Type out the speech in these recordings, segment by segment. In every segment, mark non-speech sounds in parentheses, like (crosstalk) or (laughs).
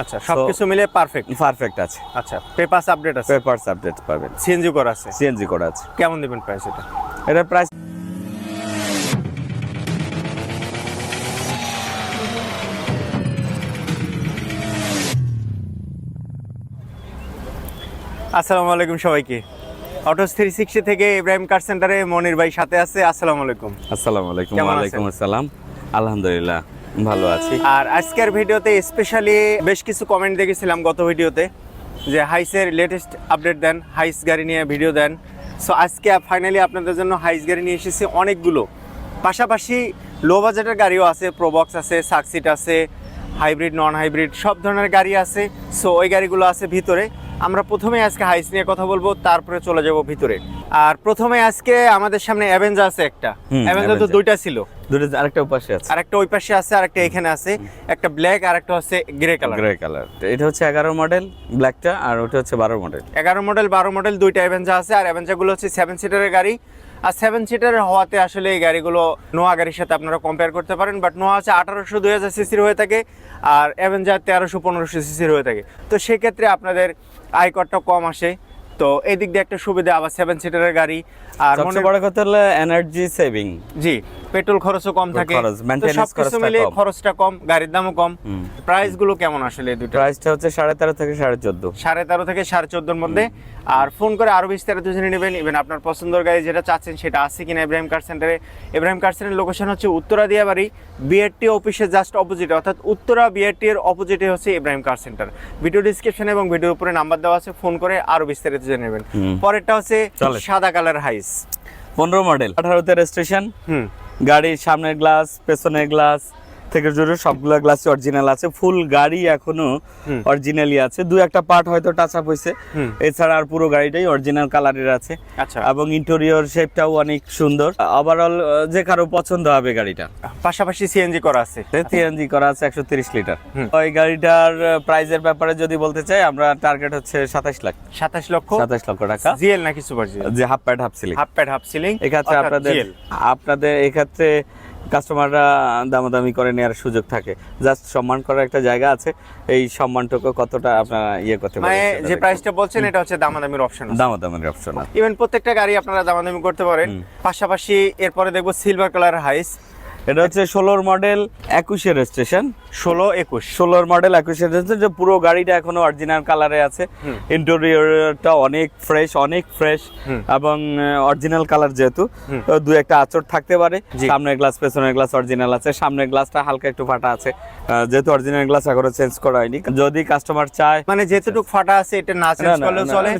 আচ্ছা সবকিছু মিলে পারফেক্ট পারফেক্ট আছে। আচ্ছা পেপারস আপডেট আছে? পেপারস আপডেট পাবেন। সিএনজি করা আছে? সিএনজি করা আছে। কেমন দিবেন প্রাইস এটা? এটার প্রাইস আসসালামু আলাইকুম সবাইকে। অটোস থ্রি সিক্সটি থেকে ইব্রাহিম কার সেন্টারে মনির ভাই সাথে আছে। আসসালামু আলাইকুম। আসসালামু আলাইকুম। ওয়ালাইকুম আসসালাম। আলহামদুলিল্লাহ। ভালো আছি। আর আজকের ভিডিওতে স্পেশালি বেশ কিছু কমেন্ট দেখেছিলাম গত ভিডিওতে যে হাইসের লেটেস্ট আপডেট দেন হাইস গাড়ি নিয়ে ভিডিও দেন। সো আজকে ফাইনালি আপনাদের জন্য হাইস গাড়ি নিয়ে এসেছি অনেকগুলো। পাশাপাশি লো বাজেটের গাড়িও আছে প্রোবক্স আছে সাকসিট আছে হাইব্রিড নন হাইব্রিড সব ধরনের গাড়ি আছে। সো ওই গাড়িগুলো আছে ভিতরে। আমরা প্রথমে আজকে হাইস নিয়ে কথা বলব তারপরে চলে যাব ভিতরে। আর প্রথমে আজকে আমাদের সামনে অ্যাভেঞ্জার আছে একটা। অ্যাভেঞ্জার তো দুইটা ছিল। দুটো আরেকটা ওই পাশে আছে। আরেকটা ওই পাশে আছে আরেকটা এখানে আছে। একটা ব্ল্যাক আর একটা হচ্ছে গ্রে কালার গ্রে কালার এটা হচ্ছে এগারো মডেল ব্ল্যাকটা আর ওটা হচ্ছে বারো মডেল এগারো মডেল বারো মডেল দুইটা অ্যাভেঞ্জার আছে আর অ্যাভেঞ্জারগুলো হচ্ছে সেভেন সিটারের গাড়ি। আর সেভেন সিটারের হওয়াতে আসলে এই গাড়িগুলো নোয়া গাড়ির সাথে আপনারা কম্পেয়ার করতে পারেন বাট নোয়া আছে আঠারোশো, দুই হাজার সিসির হয়ে থাকে আর অ্যাভেঞ্জার তেরোশো, পনেরোশো সিসির হয়ে থাকে। তো সেক্ষেত্রে আপনাদের আয়করটা কম আসে। তো এই দিক দিয়ে একটা সুবিধা আবার সেভেন সিটারের গাড়ি। আর মনে বড় কথা হলো এনার্জি সেভিং জি পেট্রোল খরচও কম থাকে। খরচ, তো সবকিছু মিলে খরচটা কম। গাড়ির দামও কম। প্রাইসগুলো কেমন আসলে এই দুটো? প্রাইসটা হচ্ছে সাড়ে তেরো থেকে সাড়ে চোদ্দ। সাড়ে তেরো থেকে সাড়ে চোদ্দোর মধ্যে। আর ফোন করে আরও বিস্তারিত জেনে নেবেন। ইভেন আপনার পছন্দের গাড়ি যেটা চাচ্ছেন সেটা আছে কিনা ইব্রাহিম কার সেন্টারে ইব্রাহিম কার সেন্টারের লোকেশন হচ্ছে উত্তরা দিয়াবাড়ি বিআরটি অফিসের জাস্ট অপোজিটে অর্থাৎ উত্তরা বিআরটি এর অপোজিটে হচ্ছে Ibrahim car centre video description এবং ভিডিওর উপরে নাম্বার দেওয়া আছে। ফোন করে আরও বিস্তারিত জেনে নেবেন। পরেরটা হচ্ছে সাদা কালার হাইস। পনেরো মডেল আঠারোতে রেজিস্ট্রেশন। হুম। গাড়ির সামনের গ্লাস পেছনের গ্লাস থেকে শুরু সবগুলো গ্লাস অরিজিনাল আছে। ফুল গাড়ি এখনও। অরিজিনালি আছে। দু একটা পার্ট হয়তো টাচ আপ হয়েছে এছাড়া আর পুরো গাড়িটাই অরিজিনাল কালারের আছে। আচ্ছা। এবং ইন্টেরিয়র শেপটাও অনেক সুন্দর। ওভারঅল যে কারও পছন্দ হবে গাড়িটা। পাশাপাশি সিএনজি করা আছে। সিএনজি করা আছে একশো তিরিশ লিটার ওই গাড়িটার প্রাইজের ব্যাপারে যদি বলতে চাই আমরা টার্গেট হচ্ছে সাতাশ লাখ। সাতাশ লক্ষ? সাতাশ লক্ষ টাকা। জিএল নাকি সুপার জিএল? যে half pad half ceiling half pad half ceiling এক্ষেত্রে আপনাদের আপনাদের এক্ষেত্রে কাস্টমাররা দামাদামি করে নেওয়ার সুযোগ থাকে। জাস্ট সম্মান করার একটা জায়গা আছে। এই সম্মানটুকু কতটা আপনারা ইয়ে করতে মানে যে প্রাইসটা বলছেন এটা হচ্ছে দামাদামির অপশন দামাদামির অপশন ইভেন প্রত্যেকটা গাড়ি আপনারা দামাদামি করতে পারেন। পাশাপাশি এরপরে দেখব সিলভার কালার হাইস এটা হচ্ছে ষোলোর মডেল একুশের রেজিস্ট্রেশন। ষোলো একুশ। ষোলোর মডেল একুশের রেজিস্ট্রেশন যে পুরো গাড়িটা এখনও অরিজিনাল কালারে আছে। ইন্টেরিয়রটা অনেক ফ্রেশ অনেক ফ্রেশ এবং অরিজিনাল কালার যেহেতু দু একটা আচর থাকতে পারে। সামনের গ্লাস পেছনের গ্লাস অরিজিনাল আছে সামনের গ্লাসটা হালকা একটু ফাটা আছে। যেহেতু অরিজিনাল গ্লাস এখনও চেঞ্জ করা হয়নি। যদি কাস্টমার চায় মানে যেতটুকু ফাটা আছে এটা না চেঞ্জ করলেও চলে।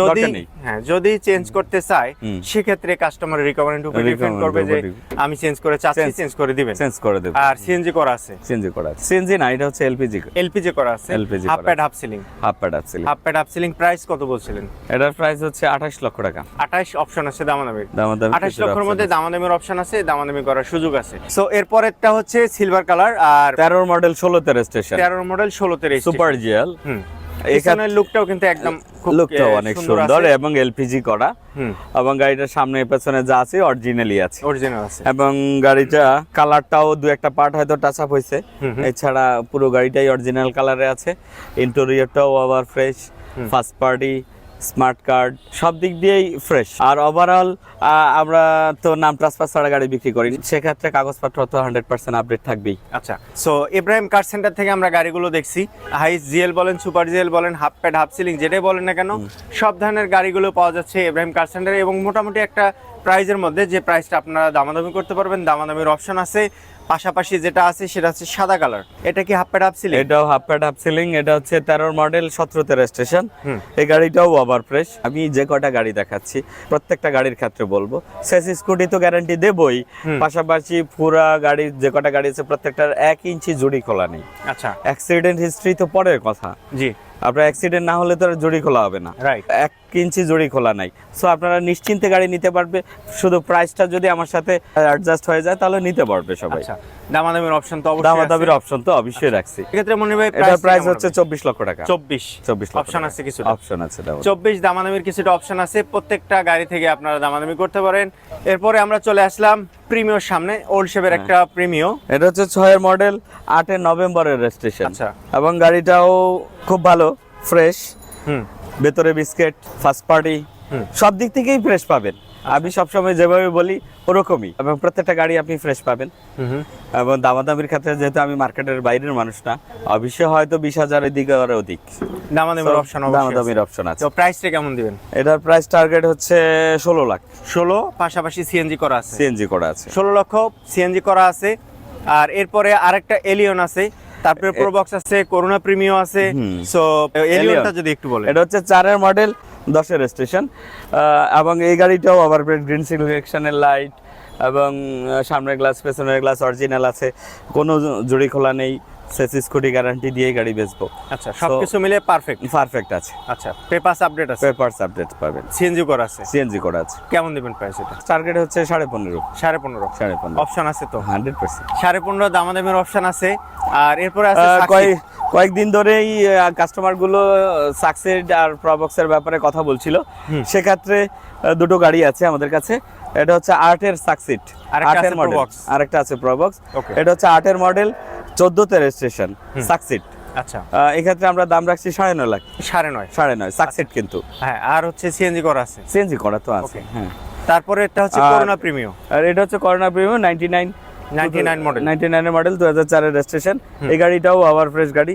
যদি হ্যাঁ যদি চেঞ্জ করতে চায় সেক্ষেত্রে কাস্টমার রিকমেন্ড উপর ডিপেন্ড করবে যে আমি চেঞ্জ করে চাচ্ছি চেঞ্জ করে দিবেন। চেঞ্জ করে দেবে। আর সিএনজি করা আছে। সিএনজি করা আছে। সিএনজি না এটা হচ্ছে এলপিজি এলপিজি করা। আছে। LPG half pad half ceiling half pad half half pad half ceiling price কত বলছিলেন? এটার প্রাইস হচ্ছে আঠাশ লক্ষ টাকা। আঠাশ অপশন আছে দামাদামি আঠাশ কিছুটা লক্ষের মধ্যে। দামাদামির অপশন আছে দামাদামি করার সুযোগ আছে। সো এরপরেরটা হচ্ছে সিলভার কালার আর তেরোর মডেল ষোলোতে রেজিস্ট্রেশন তেরো মডেল ষোলোতে সুপার জিএল হুম। এখানের লুকটাও কিন্তু একদম লুকটাও অনেক সুন্দর এবং এলপিজি করা। এবং গাড়িটার সামনে পেছনে যা আছে অরিজিনালি আছে। অরিজিনাল আছে। এবং গাড়িটা কালারটাও দু একটা পার্ট হয়তো টাচ আপ হয়েছে। এছাড়া পুরো গাড়িটাই অরিজিনাল কালারে আছে। ইন্টেরিয়রটাও আবার fresh first party smart card সব দিক দিয়েই ফ্রেশ আর ওভারঅল আমরা তো নাম ট্রান্সফার ছাড়া গাড়ি বিক্রি করি সেক্ষেত্রে কাগজপত্র তো হান্ড্রেড পার্সেন্ট আপডেট থাকবেই। আচ্ছা সো ইব্রাহিম কার সেন্টার থেকে আমরা গাড়িগুলো দেখছি। হাইস জিএল বলেন সুপার জিএল বলেন হাফ প্যাড হাফ সিলিং যেটাই বলেন না কেন সব ধরনের গাড়িগুলো পাওয়া যাচ্ছে ইব্রাহিম কার সেন্টারে এবং মোটামুটি একটা প্রাইজের মধ্যে যে প্রাইসটা আপনারা দামাদামি করতে পারবেন দামাদামির অপশন আছে। পাশাপাশি যেটা আছে সেটা হচ্ছে সাদা কালার। এটা কি হাফ প্যাড হাফ সিলিং এটাও হাফ প্যাড হাফ সিলিং এটা হচ্ছে তেরোর মডেল সতেরো তেরো স্টেশন এই গাড়িটাও ওভার ফ্রেশ আমি যে কটা গাড়ি দেখাচ্ছি প্রত্যেকটা গাড়ির ক্ষেত্রে বলব। শেষ স্কুটি তো গ্যারান্টি দেবই। পাশাপাশি পুরা গাড়ির যে কটা গাড়ি আছে প্রত্যেকটার এক ইঞ্চি জুড়ি খোলা নেই। আচ্ছা। অ্যাক্সিডেন্ট হিস্ট্রি তো পরের কথা। জি। আপনার অ্যাক্সিডেন্ট না হলে তো আর জড়ি খোলা হবে না। রাইট এক ইঞ্চি জড়ি খোলা নাই। সো আপনারা নিশ্চিন্তে গাড়ি নিতে পারবে। শুধু প্রাইসটা যদি আমার সাথে অ্যাডজাস্ট হয়ে যায় তাহলে নিতে পারবে সবাই। আচ্ছা। দামাদামির অপশন তো অবশ্যই দামাদামির অপশন তো অবশ্যই রাখছি। এক্ষেত্রে মনির ভাই এটার প্রাইস হচ্ছে চব্বিশ লক্ষ টাকা। চব্বিশ। চব্বিশ লক্ষ অপশন আছে কিছুটা। অপশন আছে দাম চব্বিশ দামাদামির কিছুটা অপশন আছে। প্রত্যেকটা গাড়ি থেকে আপনারা দামাদামি করতে পারেন। এরপরে আমরা চলে আসলাম প্রিমিয়র সামনে। ওল্ড শেপের হ্যাঁ। একটা প্রিমিয় এটা হচ্ছে ছয়ের মডেল আটের নভেম্বরের রেজিস্ট্রেশন আচ্ছা। এবং গাড়িটাও খুব ভালো ফ্রেশ হুম। ভেতরে বিস্কিট ফার্স্ট পার্টি হুম। সব দিক থেকেই ফ্রেশ পাবেন। আমি সবসময় যেভাবে বলি ওরকমই। এবং প্রত্যেকটা গাড়ি আপনি ফ্রেশ পাবেন। এবং দামাদামির ক্ষেত্রে যেহেতু আমি মার্কেটের বাইরের মানুষ না অবশ্যই হয়তো বিশ হাজারের দিকে আর অধিক। দামাদামির অপশন দামাদামির অপশন আছে। তো প্রাইসটা কেমন দিবেন? এটার প্রাইস টার্গেট হচ্ছে ষোলো লাখ। ষোলো পাশাপাশি সিএনজি করা আছে। সিএনজি করা আছে। ষোলো লক্ষ সিএনজি করা আছে। আর এরপরে আরেকটা এলিয়ন আছে। তারপরে প্রোবক্স আছে করোনা প্রিমিও আছে সো এলিয়নটা যদি একটু বলেন। এটা হচ্ছে চারের মডেল দশের স্টেশন এবং এই গাড়িটাও আবার গ্রিন সিলেকশনের লাইট এবং সামনের গ্লাস পেছনের গ্লাস অরিজিনাল আছে কোনো জুড়ি খোলা নেই সেসি স্কুটি গ্যারান্টি দিয়ে গাড়ি বেচবো। আচ্ছা সবকিছু মিলে পারফেক্ট পারফেক্ট আছে। আচ্ছা পেপারস আপডেট আছে? পেপারস আপডেট পাবেন। সিএনজি করা আছে? সিএনজি করা আছে। কেমন দিবেন প্রাইস এটা? টার্গেট হচ্ছে সাড়ে পনেরো। সাড়ে পনেরো? সাড়ে পনেরো। অপশন আছে তো? হান্ড্রেড পার্সেন্ট সাড়ে পনেরো দামাদামের অপশন আছে। আর এরপরে আছে কয়েকদিন ধরেই কাস্টমারগুলো সাকসেড আর প্রবক্সের ব্যাপারে কথা বলছিল। সেক্ষেত্রে দুটো গাড়ি আছে আমাদের কাছে। এটা হচ্ছে আর্টের সাকসিড আরেকটা আর্টের মডেল আরেকটা আছে প্রবক্স এটা হচ্ছে আর্টের মডেল চোদ্দতে রেজিস্ট্রেশন সাকসিড আচ্ছা। এক্ষেত্রে আমরা দাম রাখছি সাড়ে নয় লাখ। সাড়ে নয়। সাড়ে নয় সাকসিড কিন্তু। হ্যাঁ আর হচ্ছে সিএনজি করা আছে। সিএনজি করা তো আছে হ্যাঁ। তারপরে এটা হচ্ছে করোনা প্রিমিও আর এটা হচ্ছে Corona premium ninety nine 99 model। Ninety নাইনের মডেল দু হাজার চারের রেজিস্ট্রেশন এই গাড়িটাও আবার ফ্রেশ গাড়ি।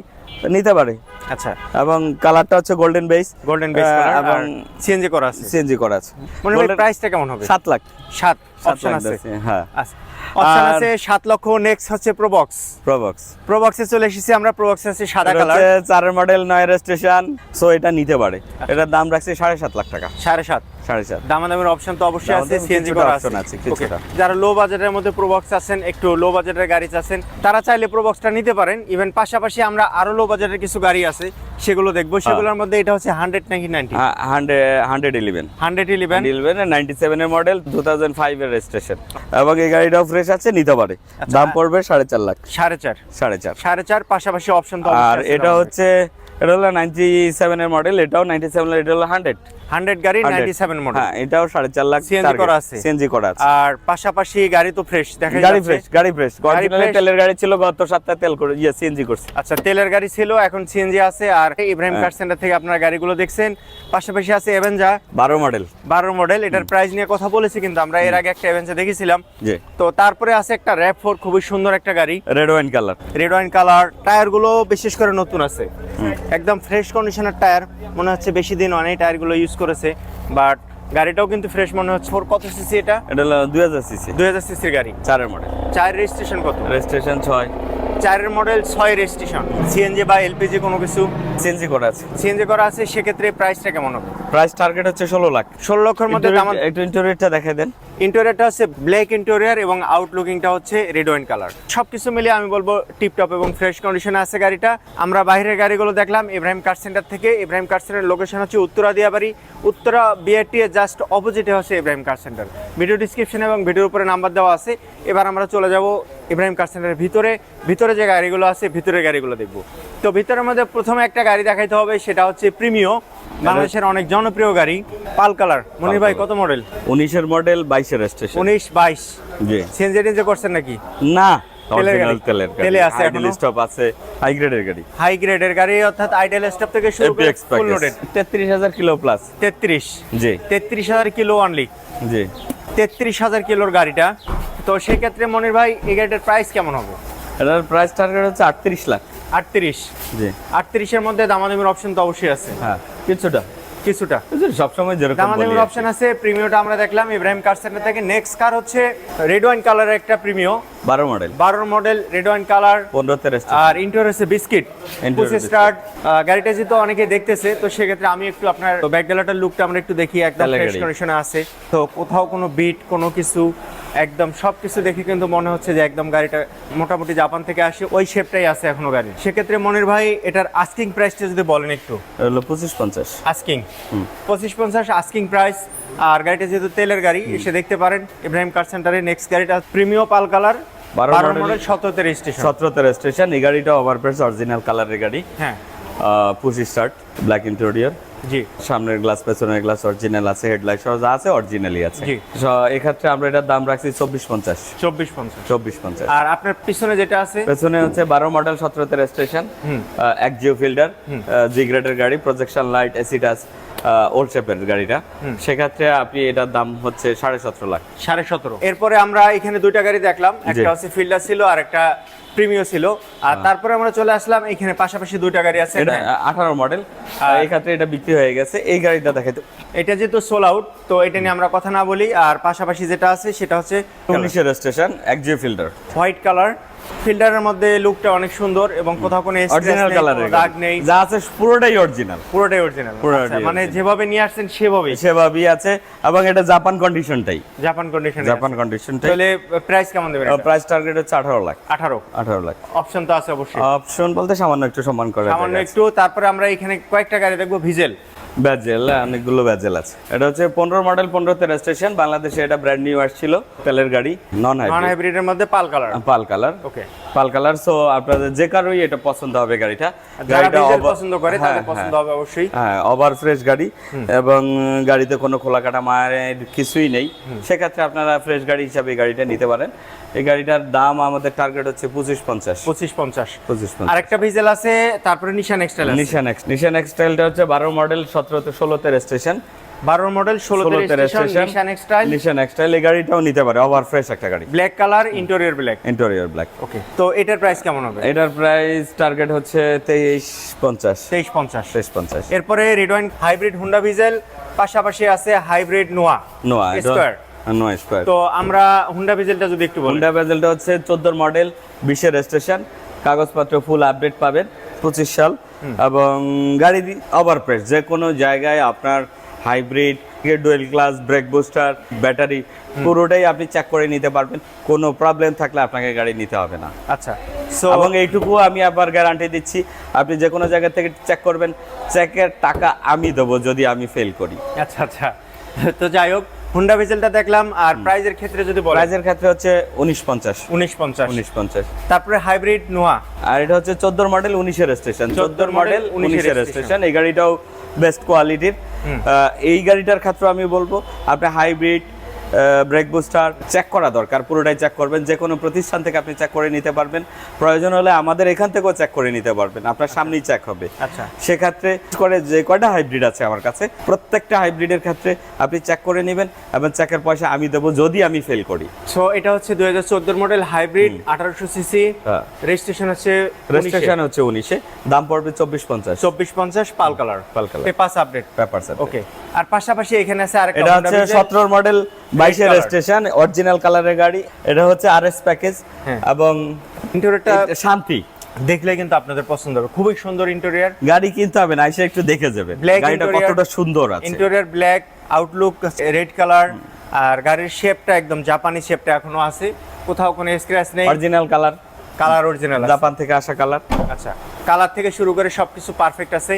নিতে পারে। আচ্ছা। এবং কালারটা হচ্ছে গোল্ডেন বেস গোল্ডেন বেস এবং সিএনজি করা আছে। সিএনজি করা আছে। মনে প্রাইসটা কেমন হবে? সাত লাখ। সাত সাত অপশন আছে। হ্যাঁ। আচ্ছা। অপশন আছে সাত লক্ষ নেক্সট হচ্ছে প্রবক্স প্রবক্স প্রবক্সে চলে এসেছি আমরা প্রবক্সে আছে সাদা কালার চারের মডেল নয় রেজিস্ট্রেশন সো এটা নিতে পারে। এটার দাম রাখছে সাড়ে সাত লাখ টাকা। সাড়ে সাত। সাড়ে সাত। দামাদামের অপশন তো অবশ্যই আছে সিএনজি করা option আছে। কিছুটা। যারা লো বাজেটের মধ্যে প্রবক্স আছেন একটু লো বাজেটের গাড়ি চাচ্ছেন তারা চাইলে প্রবক্সটা নিতে পারেন। ইভেন পাশাপাশি আমরা আরও লো বাজেটের কিছু গাড়ি আছে সেগুলো হ্যাঁ। দেখব সেগুলোর মধ্যে এটা হচ্ছে হান্ড্রেড নাকি ninety. Hundred eleven hundred eleven eleven ninety সেভেনের মডেল টু থাউজেন্ড ফাইভের রেজিস্ট্রেশন এবং এই গাড়িটাও ফ্রেশ আছে নিতে পারে। আচ্ছা। দাম পড়বে সাড়ে চার লাখ। সাড়ে চার। সাড়ে চার। সাড়ে চার পাশাপাশি অপশন আর এটা হচ্ছে এটা হলো নাইনটি সেভেনের মডেল এটাও নাইনটি সেভেন এটা হলো হান্ড্রেড হান্ড্রেড গাড়ি নাইনটি সেভেন মডেল হ্যাঁ এটাও সাড়ে চার লাখ CNG করা আছে? সিএনজি করা আছে। আর পাশাপাশি গাড়ি তো ফ্রেশ দেখা গাড়ি ফ্রেশ গাড়ি ফ্রেশ অরিজিনাল। তেলের গাড়ি ছিল গত সপ্তাহে তেল করে ইয়ে সিএনজি করছে। আচ্ছা তেলের গাড়ি ছিল এখন সিএনজি আছে। আর ইব্রাহিম। কার সেন্টার থেকে আপনার গাড়িগুলো দেখছেন। পাশাপাশি আছে এভেঞ্জা বারো মডেল বারো মডেল এটার প্রাইস নিয়ে কথা বলেছি কিন্তু আমরা এর আগে একটা এভেঞ্জা দেখেছিলাম। তো তারপরে আছে একটা র্যাপ ফোর খুবই সুন্দর একটা গাড়ি। Red wine colour red wine colour টায়ারগুলো বিশেষ করে নতুন আছে। একদম ফ্রেশ কন্ডিশনের টায়ার মনে হচ্ছে বেশি দিন অনেক টায়ারগুলো ইউজ করেছে বাট গাড়িটাও কিন্তু ফ্রেশ মনে হচ্ছে। ওর কত সিসি এটা? এটা হলো দুই হাজার সিসি দুই হাজার সিসির গাড়ি। চারের মডেল চার রেজিস্ট্রেশন কত? রেজিস্ট্রেশন ছয়। চারের মডেল ছয় রেজিস্ট্রেশন। সিএনজি বা এলপিজি কোনো কিছু? সিএনজি করা আছে। সিএনজি করা আছে সেক্ষেত্রে প্রাইসটা কেমন হবে? প্রাইস টার্গেট হচ্ছে ষোলো লাখ। ষোলো লক্ষের মধ্যে একটু ইন্টারভিউটা দেখাই দেন। ইন্টেরিয়রটা হচ্ছে ব্ল্যাক ইন্টেরিয়র এবং আউটলুকিংটা হচ্ছে রেড ওয়াইন কালার সব কিছু মিলিয়ে আমি বলব টিপটপ এবং ফ্রেশ কন্ডিশনে আছে গাড়িটা। আমরা বাইরের গাড়িগুলো দেখলাম ইব্রাহিম কার সেন্টার থেকে। ইব্রাহিম কার সেন্টার লোকেশন হচ্ছে উত্তরা দিয়াবাড়ি উত্তরা বিআরটি এর জাস্ট অপোজিটে হচ্ছে Ibrahim car centre video description এবং ভিডিওর উপরে নাম্বার দেওয়া আছে। এবার আমরা চলে যাব ইব্রাহিম কার সেন্টারের ভিতরে ভিতরে যে গাড়িগুলো আছে ভিতরের গাড়িগুলো দেখব। তো ভিতরের মধ্যে প্রথমে একটা গাড়ি দেখাইতে হবে সেটা হচ্ছে প্রিমিও বাংলাদেশের অনেক জনপ্রিয় গাড়ি পাল কালার। মনির ভাই কত মডেল উনিশের মডেল বাইশের রেজিস্ট্রেশন উনিশ বাইশ। জি। সিএনজি টেনজি করছেন নাকি? না তেলে আছে আইডল স্টপ আছে হাই গ্রেডের গাড়ি। হাই গ্রেডের গাড়ি অর্থাৎ আইডেল স্টপ থেকে শুরু করে ফুল লোডেড তেত্রিশ হাজার কিলো প্লাস তেত্রিশ। জি। তেত্রিশ হাজার কিলো অনলি জি। তেত্রিশ হাজার কিলোর গাড়িটা। তো সেক্ষেত্রে মনির ভাই এই গাড়িটার প্রাইস কেমন হবে? এটার প্রাইস টার্গেট হচ্ছে আটত্রিশ লাখ। আটত্রিশ? জি। আটত্রিশের মধ্যে দামাদামির অপশন তো অবশ্যই আছে। হ্যাঁ কিছুটা। কিছুটা। কিছু সবসময় যেরকম দামাদামির অপশন আছে প্রিমিওটা আমরা দেখলাম ইব্রাহিম কার সেন্টার থেকে। নেক্সট কার হচ্ছে রেড ওয়াইন কালারের একটা প্রিমিও বারো মডেল। বারোর মডেল রেড ওয়াইন কালার পনেরোতে আর ইন্টোর হচ্ছে বিস্কিট স্টার্ট গাড়িটা যেহেতু অনেকে দেখতেছে তো সেক্ষেত্রে আমি একটু আপনার ব্যাক গ্যালাটার লুকটা আমরা একটু দেখি একদম ফ্রেশ কন্ডিশনে আছে। তো কোথাও কোনো বিট কোনো কিছু একদম সব কিছু দেখে কিন্তু মনে হচ্ছে যে একদম গাড়িটা মোটামুটি জাপান থেকে আসে ওই শেপটাই আছে এখনও গাড়ি সেক্ষেত্রে মনির ভাই এটার আস্কিং প্রাইসটা যদি বলেন একটু। হলো পঁচিশ পঞ্চাশ। আস্কিং পঁচিশ পঞ্চাশ আস্কিং প্রাইস আর গাড়িটা যেহেতু তেলের গাড়ি এসে দেখতে পারেন ইব্রাহিম কার সেন্টারে নেক্সট গাড়িটা প্রিমিয় পাল কালার বারো মডেল সতেরোতে রেজিস্ট্রেশন সতেরোতে রেজিস্ট্রেশন এই গাড়িটা ওভারপ্রেস অরিজিনাল কালারের গাড়ি। হ্যাঁ। Push start black interior ji. সামনের গ্লাস পেছনের গ্লাস অরিজিনাল আছে হেডলাইট সহ যা আছে অরিজিনালি আছে। এক্ষেত্রে আমরা এটার দাম রাখছি চব্বিশ পঞ্চাশ। চব্বিশ পঞ্চাশ। চব্বিশ পঞ্চাশ। আর আপনার পিছনে যেটা আছে? পেছনে হচ্ছে বারো মডেল সতেরোতে রেজিস্ট্রেশন এক জিও ফিল্ডার জি গ্রেডের গাড়ি projection light AC touch old শেপের গাড়িটা। সেক্ষেত্রে আপনি এটার দাম হচ্ছে সাড়ে সতেরো লাখ। সাড়ে সতেরো। এরপরে আমরা এখানে দুইটা গাড়ি দেখলাম। একটা হচ্ছে ফিল্ডার ছিল আর একটা প্রিমিয় ছিল। আর তারপরে আমরা চলে আসলাম এখানে পাশাপাশি দুইটা গাড়ি আছে। এটা আঠারো মডেল এই ক্ষেত্রে এটা বিক্রি হয়ে গেছে। এই গাড়িটা দেখাইতে এটা যেহেতু সোল আউট তো এটা নিয়ে আমরা কথা না বলি। আর পাশাপাশি যেটা আছে সেটা হচ্ছে উনিশের রেজিস্ট্রেশন এক জিও ফিল্ডার হোয়াইট কালার ফিল্ডারের মধ্যে লুকটা অনেক সুন্দর এবং কোথাও কোনো অরিজিনাল নেই, দাগ নেই। যা আছে পুরোটাই অরিজিনাল পুরোটাই অরিজিনাল পুরোটাই মানে যেভাবে নিয়ে আসছেন সেভাবেই। সেভাবেই আছে। এবং এটা জাপান কন্ডিশনটাই জাপান কন্ডিশন জাপান কন্ডিশনটাই তাহলে প্রাইস কেমন দেবেন প্রাইস টার্গেট হচ্ছে আঠারো লাখ। আঠারো। আঠারো লাখ। অপশন তো আছে অবশ্যই। অপশন বলতে সামান্য একটু সম্মান করে সামান্য একটু তারপরে আমরা এখানে কয়েকটা গাড়ি দেখব ভিজেল ব্যাজেল অনেকগুলো ব্যাজেল আছে। এটা হচ্ছে পনেরো মডেল পনেরোতে রেজিস্ট্রেশন বাংলাদেশে এটা ব্র্যান্ড নিউ আসছিল তেলের গাড়ি নন নন হাইব্রিড এর মধ্যে pearl colour pearl colour okay pearl colour so আপনাদের যে কারোই এটা পছন্দ হবে গাড়িটা। over- পছন্দ করে তাদের হ্যাঁ, পছন্দ হ্যাঁ। হবে অবশ্যই। হ্যাঁ ওভার ফ্রেশ গাড়ি এবং গাড়িতে কোনো খোলাকাটা মায়ের কিছুই নেই। সেক্ষেত্রে আপনারা ফ্রেশ গাড়ি হিসাবে গাড়িটা নিতে পারেন। এই গাড়িটার দাম আমাদের টার্গেট হচ্ছে পঁচিশ পঞ্চাশ। পঁচিশ পঞ্চাশ। পঁচিশ পঞ্চাশ। আরেকটা ভিজেল আছে তারপরে নিশান এক্সটাইল নিশান এক্স নিশান এক্সটাইলটা হচ্ছে বারো মডেল সতেরোতে ষোলোতে রেজিস্ট্রেশন বারো মডেল রেজিস্ট্রেশন নিশান এক্সটাইল নিশান এক্সটাইল এই গাড়িটাও নিতে পারে ওভার ফ্রেশ একটা গাড়ি। Black colour interior black interior black okay তো এটার প্রাইস কেমন হবে? এটার প্রাইস টার্গেট হচ্ছে তেইশ পঞ্চাশ। তেইশ পঞ্চাশ। তেইশ পঞ্চাশ। এরপরে রেডওয়াইন হাইব্রিড হুন্ডা ভিজেল পাশাপাশি আছে hybrid Noah Noah square Noah square তো আমরা হুন্ডা ভিজেলটা যদি একটু বলি। হোন্ডা বেজেলটা হচ্ছে চোদ্দোর মডেল বিশের রেজিস্ট্রেশন কাগজপত্র ফুল আপডেট পাবেন পঁচিশ সাল। এবং গাড়ি ওভার প্রেস যে কোনো জায়গায় আপনার hybrid dual class brake booster battery পুরোটাই আপনি চেক করে নিতে পারবেন। কোনো প্রবলেম থাকলে আপনাকে গাড়ি নিতে হবে না। আচ্ছা। সো এবং এইটুকু আমি আবার গ্যারান্টি দিচ্ছি আপনি যে কোনো জায়গা থেকে চেক করবেন চেকের টাকা আমি দেবো যদি আমি ফেল করি। আচ্ছা আচ্ছা। (laughs) তো যাই হোক হুন্ডা ভিজেলটা দেখলাম আর প্রাইজের ক্ষেত্রে যদি বলেন? প্রাইজের ক্ষেত্রে হচ্ছে উনিশ পঞ্চাশ। উনিশ পঞ্চাশ। উনিশ পঞ্চাশ। তারপরে হাইব্রিড নোয়া আর এটা হচ্ছে চোদ্দোর মডেল উনিশের স্টেশন চোদ্দোর মডেল 19 উনিশের স্টেশন এই গাড়িটাও বেস্ট কোয়ালিটির এই গাড়িটার ক্ষেত্রে আমি বলব আপনি হাইব্রিড ব্রেক বুস্টার চেক করা দরকার। পুরোটাই চেক করবেন যে কোনো প্রতিষ্ঠান থেকে আপনি চেক করে নিতে পারবেন। প্রয়োজন হলে আমাদের এখান থেকেও চেক করে নিতে পারবেন আপনার সামনেই চেক হবে। আচ্ছা। সেক্ষেত্রে করে যে কয়টা হাইব্রিড আছে আমার কাছে প্রত্যেকটা হাইব্রিডের ক্ষেত্রে আপনি চেক করে নেবেন এবং চেকের পয়সা আমি দেবো যদি আমি ফেল করি। সো এটা হচ্ছে দুই হাজার চোদ্দোর মডেল হাইব্রিড আঠারোশো সিসি হ্যাঁ। রেজিস্ট্রেশন হচ্ছে রেজিস্ট্রেশন হচ্ছে উনিশে দাম পড়বে চব্বিশ পঞ্চাশ। চব্বিশ পঞ্চাশ pearl colour pearl colour। Papers update paper okay আর পাশাপাশি এখানে আছে আরেকটা এটা হচ্ছে। সতেরোর মডেল বাইশের। রেজিস্ট্রেশন অরিজিনাল কালারের গাড়ি। এটা হচ্ছে আর এস প্যাকেজ। এবং ইন্টেরিয়রটা শান্তি। দেখলে কিন্তু আপনাদের পছন্দ হবে। খুবই সুন্দর ইন্টেরিয়র গাড়ি কিনতে হবে না এসে একটু দেখে Black গাড়িটা কতটা সুন্দর আছে। Interior black outlook red colour আর গাড়ির শেপটা একদম জাপানি শেপটা এখনও আছে। কোথাও কোনো স্ক্র্যাচ নেই। Original colour colour original Japan থেকে আসা কালার আচ্ছা। কালার থেকে শুরু করে সবকিছু পারফেক্ট আছে।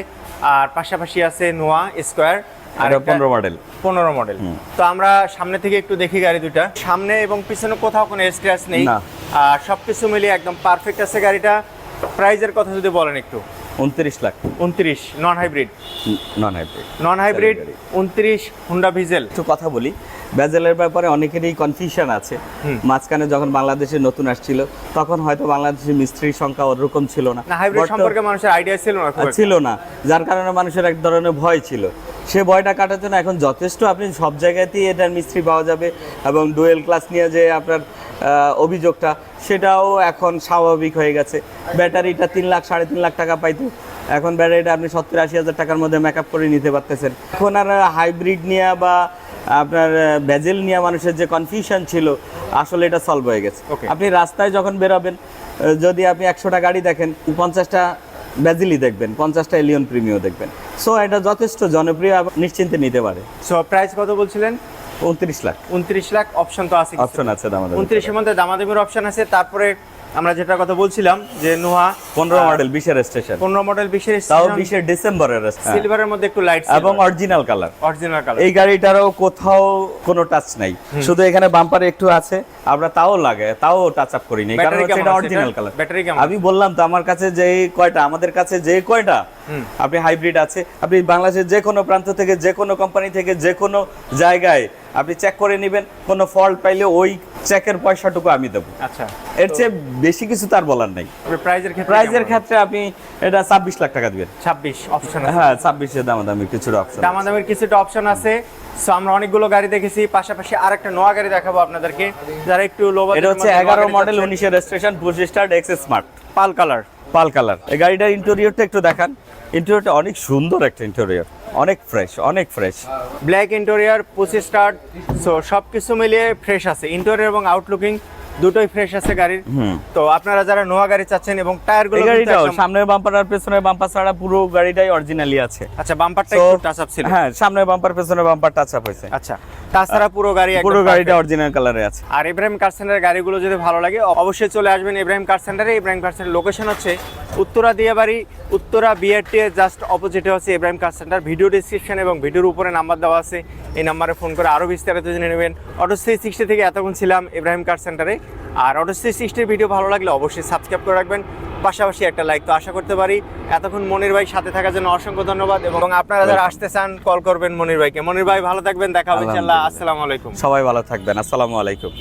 আর পাশাপাশি আছে নোয়া স্কোয়ার আর পনেরো মডেল পনেরো মডেল তো আমরা সামনে থেকে একটু দেখি গাড়ি দুটা সামনে এবং পিছনে কোথাও কোনো স্ক্র্যাচ নেই। আর সবকিছু মিলিয়ে একদম পারফেক্ট আছে গাড়িটা। প্রাইজের কথা যদি বলেন একটু। উনত্রিশ লাখ। উনত্রিশ non hybrid non hybrid non hybrid উনত্রিশ হুন্ডা ভিজেল একটু কথা বলি। ব্যাজেলের ব্যাপারে অনেকেরই কনফিউশন আছে। মাঝখানে যখন বাংলাদেশে নতুন আসছিল তখন হয়তো বাংলাদেশের মিস্ত্রির সংখ্যা ওরকম ছিল না। না হাইব্রিড সম্পর্কে মানুষের আইডিয়া ছিল না ছিল না। যার কারণে মানুষের এক ধরনের ভয় ছিল। সে ভয়টা কাটার জন্য এখন যথেষ্ট। আপনি সব জায়গাতেই এটার মিস্ত্রি পাওয়া যাবে এবং ডুয়েল ক্লাস নিয়ে যে আপনার অভিযোগটা সেটাও এখন স্বাভাবিক হয়ে গেছে। ব্যাটারিটা তিন লাখ সাড়ে তিন লাখ টাকা পাইতো। এখন ব্যাটারিটা আপনি সত্তর আশি হাজার টাকার মধ্যে মেকআপ করে নিতে পারতেছেন। এখন আর হাইব্রিড নিয়ে বা আপনার ব্যাজেল নিয়ে মানুষের যে কনফিউশন ছিল আসলে এটা সলভ হয়ে গেছে. আপনি রাস্তায় যখন বেরোবেন যদি আপনি একশোটা গাড়ি দেখেন পঞ্চাশটা ব্যাজিলি দেখবেন পঞ্চাশটা এলিয়ন প্রিমিও দেখবেন। সো এটা যথেষ্ট জনপ্রিয় এবং নিশ্চিন্তে নিতে পারে। সো প্রাইস কত বলছিলেন? উনত্রিশ লাখ। উনত্রিশ লাখ অপশন তো আছে অপশন আছে দামাদামি উনত্রিশের মধ্যে দামাদামির অপশন আছে তারপরে আমরা যেটা কথা বলছিলাম যে নোহা পনেরো মডেল বিশের স্টেশন পনেরো মডেল বিশের তাও বিশের ডিসেম্বরের হ্যাঁ। সিলভারের মধ্যে একটু লাইট এবং অরিজিনাল কালার অরিজিনাল কালার এই গাড়িটারও কোথাও কোনো টাচ নাই। শুধু এখানে বাম্পারে একটু আছে। আমরা তাও লাগে তাও টাচ আপ করিনি। নাই কারণ এটা অরিজিনাল কালার ব্যাটারি কেমন আমি বললাম তো আমার কাছে যে কয়টা আমাদের কাছে যে কয়টা আপনি হাইব্রিড আছে আপনি বাংলাদেশের যে কোনো প্রান্ত থেকে যে কোনো কোম্পানি থেকে যে কোনো জায়গায় আপনি চেক করে নেবেন কোনো ফল্ট পাইলে ওই চেকের পয়সাটুকু আমি দেবো। আচ্ছা। এর চেয়ে বেশি কিছু তার বলার নাই। প্রাইজের ক্ষেত্রে প্রাইজের ক্ষেত্রে আপনি এটা ছাব্বিশ লাখ টাকা দিবেন। ছাব্বিশ অপশন আছে। হ্যাঁ ছাব্বিশের দাম দামি কিছুটা অপশন দামাদামের কিছুটা অপশন আছে। সো আমরা অনেকগুলো গাড়ি দেখেছি পাশাপাশি আরেকটা নোয়া গাড়ি দেখাবো আপনাদেরকে যারা একটু লো এটা হচ্ছে এগারো মডেল উনিশের registration push start X smart pearl colour pearl colour. এই গাড়িটার ইন্টেরিয়রটা একটু দেখান। ইন্টেরিয়রটা অনেক সুন্দর একটা ইন্টেরিয়র অনেক ফ্রেশ অনেক fresh black interior push start so সব কিছু মিলিয়ে ফ্রেশ আছে। ইন্টেরিয়র এবং আউটলুকিং দুটোই ফ্রেশ আছে গাড়ির। তো আপনারা যারা নোয়া গাড়ি চাচ্ছেন এবং টায়ারগুলো গাড়িটা গাড়িটাও সামনের বাম্পার আর পেছনের বাম্পার ছাড়া পুরো গাড়িটাই অরিজিনালি আছে। আচ্ছা বাম্পারটা একটু টাচ আপ ছিল। হ্যাঁ সামনের বাম্পার পেছনের বাম্পার টাচ আপ হয়েছে। আচ্ছা তাছাড়া পুরো গাড়ি একদম পুরো গাড়িটা। অরিজিনাল কালারে আছে। আর ইব্রাহিম কার সেন্টারের গাড়িগুলো যদি ভালো লাগে অবশ্যই চলে আসবেন ইব্রাহিম কার সেন্টারে ইব্রাহিম কার সেন্টার লোকেশন হচ্ছে উত্তরা দিয়াবাড়ি উত্তরা বিআরটি এর জাস্ট অপোজিটে হচ্ছে Ibrahim car centre video description এবং ভিডিওর উপরে নাম্বার দেওয়া আছে। এই নাম্বারে ফোন করে আরও বিস্তারিত জেনে নেবেন। অটো থ্রি সিক্সটি থেকে এতক্ষণ ছিলাম ইব্রাহিম কার সেন্টারে আর অটো থ্রি সিক্সটির ভিডিও ভালো লাগলে অবশ্যই সাবস্ক্রাইব করে রাখবেন। পাশাপাশি একটা লাইক তো আশা করতে পারি। এতক্ষণ মনির ভাই সাথে থাকার জন্য অসংখ্য ধন্যবাদ এবং আপনারা যারা আসতে চান কল করবেন মনির ভাইকে। মনির ভাই ভালো থাকবেন। দেখা হবে। আসসালামু আলাইকুম। সবাই ভালো থাকবেন। আসসালামু আলাইকুম।